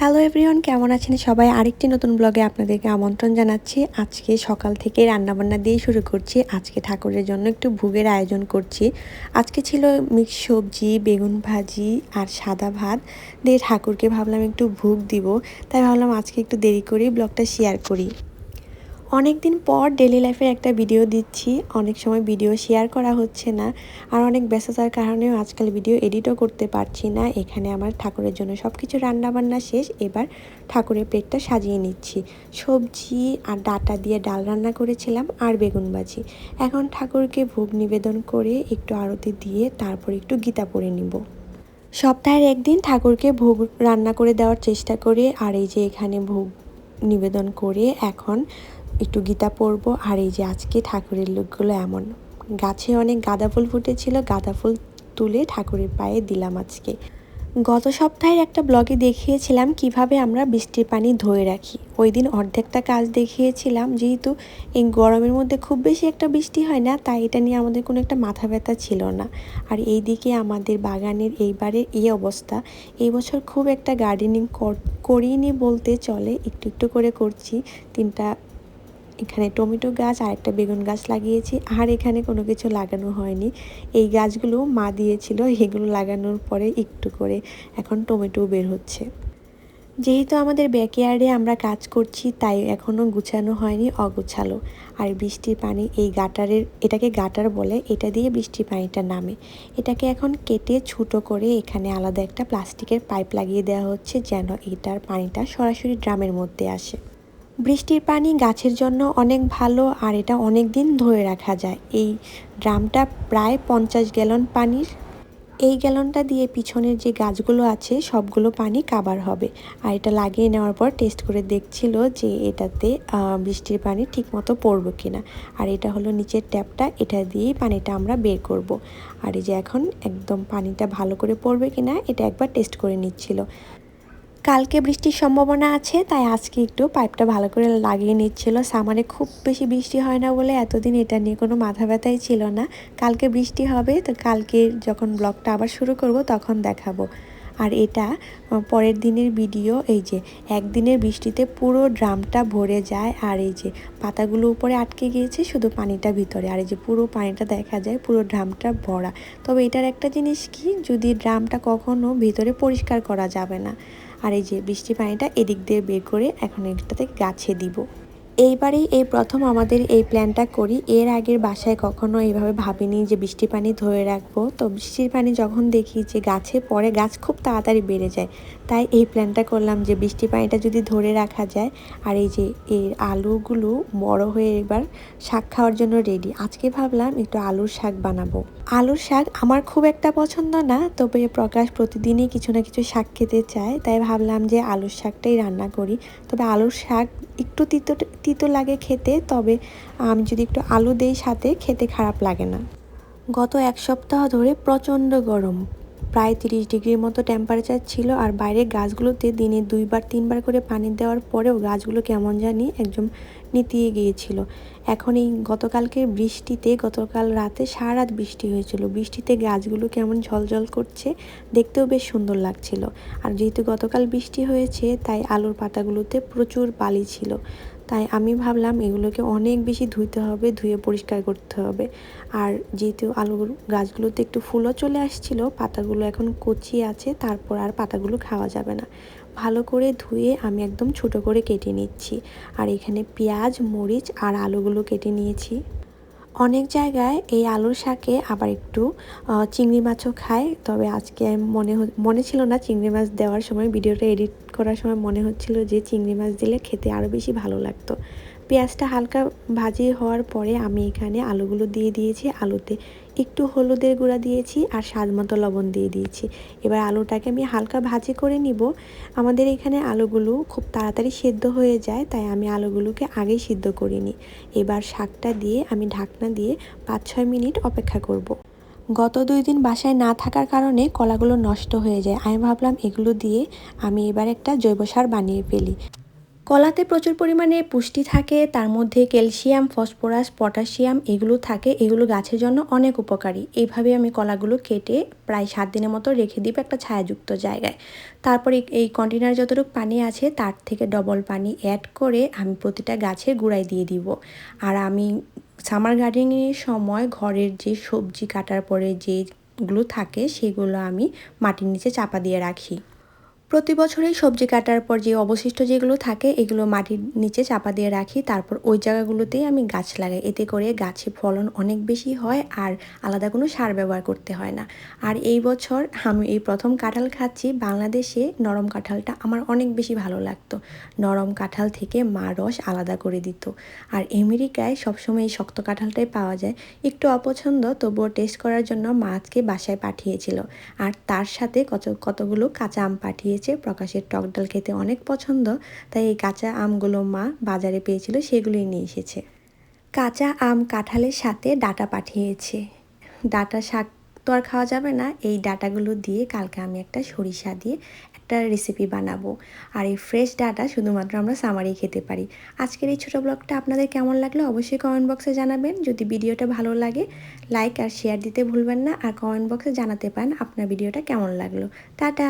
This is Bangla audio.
হ্যালো এভরিওয়ান কেমন আছেন সবাই? আরেকটি নতুন ব্লগে আপনাদেরকে আমন্ত্রণ জানাচ্ছি। আজকে সকাল থেকে রান্নাবান্না দিয়ে শুরু করছি। আজকে ঠাকুরের জন্য একটু ভোগের আয়োজন করছি। আজকে ছিল মিক্স সবজি, বেগুন ভাজি আর সাদা ভাত। দিয়ে ঠাকুরকে ভাবলাম একটু ভোগ দিব। তাই ভাবলাম আজকে একটু দেরি করেই ব্লগটা শেয়ার করি। অনেক দিন পর ডেলি লাইফের একটা ভিডিও দিচ্ছি। অনেক সময় ভিডিও শেয়ার করা হচ্ছে না। আর অনেক ব্যস্ততার কারণেও আজকাল ভিডিও এডিটও করতে পারছি না। এখানে আমার ঠাকুরের জন্য সব কিছু রান্নাবান্না শেষ। এবার ঠাকুরের প্লেটটা সাজিয়ে নিচ্ছি। সবজি আর ডাটা দিয়ে ডাল রান্না করেছিলাম আর বেগুন ভাজি। এখন ঠাকুরকে ভোগ নিবেদন করে একটু আরতি দিয়ে তারপর একটু গীতা পড়ে নিব। সপ্তাহের একদিন ঠাকুরকে ভোগ রান্না করে দেওয়ার চেষ্টা করি। আর এই যে এখানে ভোগ নিবেদন করে এখন একটু গীতা পড়ব, আর এই যে আজকে ঠাকুরের লোকগুলো এমন। গাছে অনেক গাঁদা ফুল ফুটেছিল, গাঁদা ফুল তুলে ঠাকুরের পায়ে দিলাম আজকে। গত সপ্তাহের একটা ব্লগে দেখিয়েছিলাম কীভাবে আমরা বৃষ্টির পানি ধরে রাখি। ওই দিন অর্ধেকটা কাজ দেখিয়েছিলাম, যেহেতু এই গরমের মধ্যে খুব বেশি একটা বৃষ্টি হয় না, তাই এটা নিয়ে আমাদের কোনো একটা মাথা ব্যথা ছিল না। আর এই দিকে আমাদের বাগানের এইবারের এই অবস্থা। এই বছর খুব একটা গার্ডেনিং করিনি বলতে চলে, একটু একটু করে করছি, তিনটা এখানে টমেটো গাছ আর একটা বেগুন গাছ লাগিয়েছি। আর এখানে কোনো কিছু লাগানো হয়নি। এই গাছগুলো মা দিয়েছিল, এগুলো লাগানোর পরে একটু করে এখন টমেটো বের হচ্ছে। যেহেতু আমাদের ব্যাকয়ার্ডে আমরা কাজ করছি, তাই এখনও গুছানো হয়নি, অগুছালো। আর বৃষ্টির পানি এই গাটারের, এটাকে গাটার বলে, এটা দিয়ে বৃষ্টির পানিটা নামে। এটাকে এখন কেটে ছুটো করে এখানে আলাদা একটা প্লাস্টিকের পাইপ লাগিয়ে দেওয়া হচ্ছে, যেন এটার পানিটা সরাসরি ড্রামের মধ্যে আসে। বৃষ্টির পানি গাছের জন্য অনেক ভালো আর এটা অনেক দিন ধরে রাখা যায়। এই ড্রামটা প্রায় পঞ্চাশ গ্যালন পানির। এই গ্যালনটা দিয়ে পিছনের যে গাছগুলো আছে, সবগুলো পানি কাবার হবে। আর এটা লাগিয়ে নেওয়ার পর টেস্ট করে দেখছিল যে এটাতে বৃষ্টির পানি ঠিকমতো পড়বে কিনা। আর এটা হলো নিচের ট্যাপটা, এটা দিয়েই পানিটা আমরা বের করব। আর এই যে এখন একদম পানিটা ভালো করে পড়বে কিনা, এটা একবার টেস্ট করে নিচ্ছিল। কালকে বৃষ্টির সম্ভাবনা আছে, তাই আজকে একটু পাইপটা ভালো করে লাগিয়ে নিচ্ছিল। সামারে খুব বেশি বৃষ্টি হয় না বলে এতদিন এটা নিয়ে কোনো মাথা ব্যথাই ছিল না। কালকে বৃষ্টি হবে, তো কালকে যখন ব্লগটা আবার শুরু করব তখন দেখাবো। আর এটা পরের দিনের ভিডিও এই যে একদিনের বৃষ্টিতে পুরো ড্রামটা ভরে যায়, আর এই যে পাতাগুলো উপরে আটকে গিয়েছে, শুধু পানিটা ভিতরে। আর এই যে পুরো পানিটা দেখা যায়, পুরো ড্রামটা ভরা। তবে এটার একটা জিনিস কি, যদি ড্রামটা কখনো ভিতরে পরিষ্কার করা যাবে না আর এই যে বৃষ্টি পানিটা এদিক দিয়ে বের করে এখন এটাতে গাছে দিব। এইবারেই এই প্রথম আমাদের এই প্ল্যানটা করি। এর আগের বাসায় কখনো এইভাবে ভাবিনি যে বৃষ্টি পানি ধরে রাখব। তো বৃষ্টির পানি যখন দেখি যে গাছে পরে গাছ খুব তাড়াতাড়ি বেড়ে যায়। তাই এই প্ল্যানটা করলাম যে বৃষ্টি পানিটা যদি ধরে রাখা যায়, আর এই যে এর আলুগুলো বড় হয়ে এবার শাক খাওয়ার জন্য রেডি আজকে ভাবলাম একটু আলুর শাক বানাবো। আলুর শাক আমার খুব একটা পছন্দ না, তবে প্রকাশ প্রতিদিনই কিছু না কিছু শাক খেতে চায়। তাই ভাবলাম যে আলুর শাকটাই রান্না করি। তবে আলুর শাক একটু তিতো তিতো লাগে খেতে, তবে আমি যদি একটু আলু দেই সাথে, খেতে খারাপ লাগে না। গত এক সপ্তাহ ধরে প্রচণ্ড গরম। প্রায় তিরিশ ডিগ্রির মতো টেম্পারেচার ছিল আর বাইরের গাছগুলোতে দিনে দুইবার, তিনবার করে পানি দেওয়ার পরেও গাছগুলো কেমন জানি একদম নিতিয়ে গিয়েছিল। এখন এই গতকালকে বৃষ্টিতে, গতকাল রাতে সারা বৃষ্টি হয়েছিল। বৃষ্টিতে গাছগুলো কেমন ঝলঝল করছে, দেখতেও বেশ সুন্দর লাগছিল। আর যেহেতু গতকাল বৃষ্টি হয়েছে, তাই আলুর পাতাগুলোতে প্রচুর বালি ছিল। তাই আমি ভাবলাম এগুলোকে অনেক বেশি ধুইতে হবে, ধুয়ে পরিষ্কার করতে হবে। আর যেহেতু আলুর গাছগুলোতে একটু ফুলও চলে আসছিল, পাতাগুলো এখন কচি আছে, তারপর আর পাতাগুলো খাওয়া যাবে না। ভালো করে ধুয়ে আমি একদম ছোট করে কেটে নিচ্ছি। আর এখানে পেঁয়াজ, মরিচ আর আলুগুলো কেটে নিয়েছি। অনেক জায়গায় এই আলুর শাকে আবার একটু চিংড়ি মাছও খায়। তবে আজকে মনে মনে ছিল না চিংড়ি মাছ দেওয়ার সময়, ভিডিওটা এডিট করার সময় মনে হচ্ছিল যে চিংড়ি মাছ দিলে খেতে আরও বেশি ভালো লাগতো। পেঁয়াজটা হালকা ভাজি হওয়ার পরে আমি এখানে আলুগুলো দিয়ে দিয়েছি। আলুতে একটু হলুদের গুঁড়া দিয়েছি আর স্বাদ মতো লবণ দিয়ে দিয়েছি। এবার আলুটাকে আমি হালকা ভাজি করে নিব। আমাদের এখানে আলুগুলো খুব তাড়াতাড়ি সেদ্ধ হয়ে যায়, তাই আমি আলুগুলোকে আগেই সিদ্ধ করিনি এবার শাকটা দিয়ে আমি ঢাকনা দিয়ে পাঁচ ছয় মিনিট অপেক্ষা করব। গত দুই দিন বাসায় না থাকার কারণে কলাগুলো নষ্ট হয়ে যায়। আমি ভাবলাম এগুলো দিয়ে আমি এবার একটা জৈব সার বানিয়ে ফেলি। কলাতে প্রচুর পরিমাণে পুষ্টি থাকে, তার মধ্যে ক্যালসিয়াম, ফসফরাস, পটাশিয়াম এগুলো থাকে, এগুলো গাছের জন্য অনেক উপকারী। এইভাবে আমি কলাগুলো কেটে প্রায় সাত দিনের মতো রেখে দিব একটা ছায়াযুক্ত জায়গায়। তারপরে এই কন্টেনার যতটুকু পানি আছে, তার থেকে ডবল পানি অ্যাড করে আমি প্রতিটা গাছের গুঁড়ায় দিয়ে দিব। আর আমি সামার গার্ডেনিংয়ের সময় ঘরের যে সবজি কাটার পরে যেগুলো থাকে, সেগুলো আমি মাটির নিচে চাপা দিয়ে রাখি। প্রতি বছরই সবজি কাটার পর যে অবশিষ্ট যেগুলো থাকে, এগুলো মাটির নিচে চাপা দিয়ে রাখি। তারপর ওই জায়গাগুলোতেই আমি গাছ লাগাই। এতে করে গাছে ফলন অনেক বেশি হয় আর আলাদা কোনো সার ব্যবহার করতে হয় না। আর এই বছর আমি এই প্রথম কাঁঠাল খাচ্ছি। বাংলাদেশে নরম কাঁঠালটা আমার অনেক বেশি ভালো লাগতো। নরম কাঁঠাল থেকে মা রস আলাদা করে দিত। আর আমেরিকায় সবসময় এই শক্ত কাঁঠালটাই পাওয়া যায়। একটু অপছন্দ, তবুও টেস্ট করার জন্য মা আজকে বাসায় পাঠিয়েছিল। আর তার সাথে কত, কতগুলো কাঁচা আম পাঠিয়ে দিয়েছে। প্রকাশের টক ডাল খেতে অনেক পছন্দ, তাই এই কাঁচা আমগুলো মা বাজারে পেয়েছিল, সেগুলোই নিয়ে এসেছে। কাঁচা আম কাঁঠালের সাথে ডাটা পাঠিয়েছে। ডাটা শাক তো আর খাওয়া যাবে না, এই ডাটাগুলো দিয়ে কালকে আমি একটা সরিষা দিয়ে একটা রেসিপি বানাবো। আর এই ফ্রেশ ডাটা শুধুমাত্র আমরা সামারি খেতে পারি। আজকের এই ছোটো ব্লগটা আপনাদের কেমন লাগল অবশ্যই কমেন্ট বক্সে জানাবেন। যদি ভিডিওটা ভালো লাগে লাইক আর শেয়ার দিতে ভুলবেন না, আর কমেন্ট বক্সে জানাতে পারেন আপনার ভিডিওটা কেমন লাগল। টাটা!